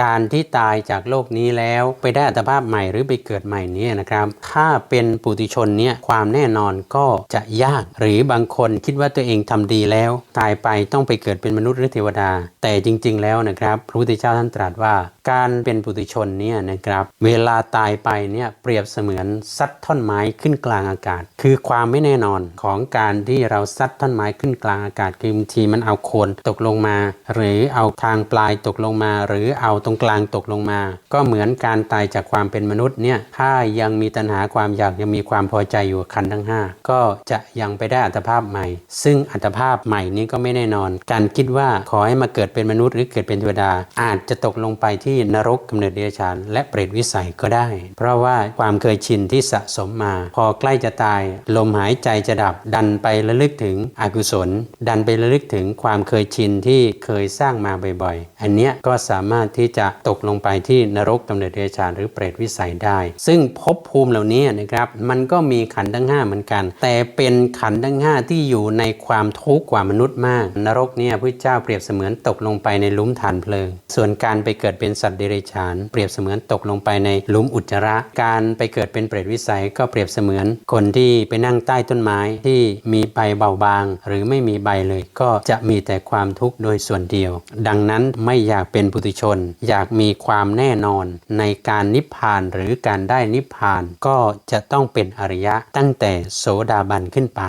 การที่ตายจากโลกนี้แล้วไปได้อัตภาพใหม่หรือไปเกิดใหม่นี่ยนะครับ ถ้าเป็นปุถุชนเนี่ยความแน่นอนก็จะยาก หรือบางคนคิดว่าตัวเองทำดีแล้ว ตายไปต้องไปเกิดเป็นมนุษย์หรือเทวดา แต่จริง ๆ แล้วนะครับพระพุทธเจ้าท่านตรัสว่า การเป็นปุถุชนเนี่ยนะครับเวลาตายไปเนี่ยเปรียบเสมือนซัดท่อนไม้ขึ้นกลางอากาศ คือความไม่แน่นอนของการที่เราซัดท่อนไม้ขึ้นกลางอากาศคือบางทีมันเอาโคนตกลงมา หรือเอาทางปลายตกลงมา หรือเอาตรงกลางตกลงมา ก็เหมือนการตายจากความเป็นมนุษย์เนี่ยถ้ายังมีตัณหาความอยากยังมีความพอใจอยู่กับขันทั้ง 5 ก็จะยังไปได้อัตภาพใหม่ ซึ่งอัตภาพใหม่นี้ก็ไม่แน่นอน การคิดว่าขอให้มาเกิดเป็นมนุษย์หรือเกิดเป็นเทวดา อาจจะตกลงไปที่นรกกำเนิดเดรัจฉานและเปรตวิสัยก็ได้ เพราะว่าความเคยชินที่สะสมมา พอใกล้จะตาย ลมหายใจจะดับ ดันไประลึกถึงอกุศล ดันไประลึกถึงความเคยชินที่เคยสร้างมาบ่อยๆ อันเนี้ยก็สามารถที่จะตกลงไปที่นรกกำเนิดเดรัจฉานหรือเปรตวิสัยได้ ซึ่งภพภูมิเหล่านี้นะครับมันก็มีขันธ์ทั้ง5เหมือนกัน แต่เป็นขันธ์ทั้ง5ที่อยู่ในความทุกข์กว่ามนุษย์มาก นรกเนี่ยพระเจ้าเปรียบเสมือนตกลงไปในลุมฐานเพลิง ส่วนการไปเกิดเป็นสัตว์เดรัจฉาน เปรียบเสมือนตกลงไปในลุมอุจจาระ การไปเกิดเป็นเปรตวิสัยก็เปรียบเสมือนคนที่ไปนั่งใต้ต้นไม้ที่มีใบเบาบาง หรือไม่มีใบเลยก็จะมีแต่ความทุกข์โดยส่วนเดียว ดังนั้นไม่อยากเป็นปุถุชนอยากมีความแน่นอนในการนิพพานหรือการได้นิพพานก็จะต้องเป็นอริยะตั้งแต่โสดาบันขึ้นไป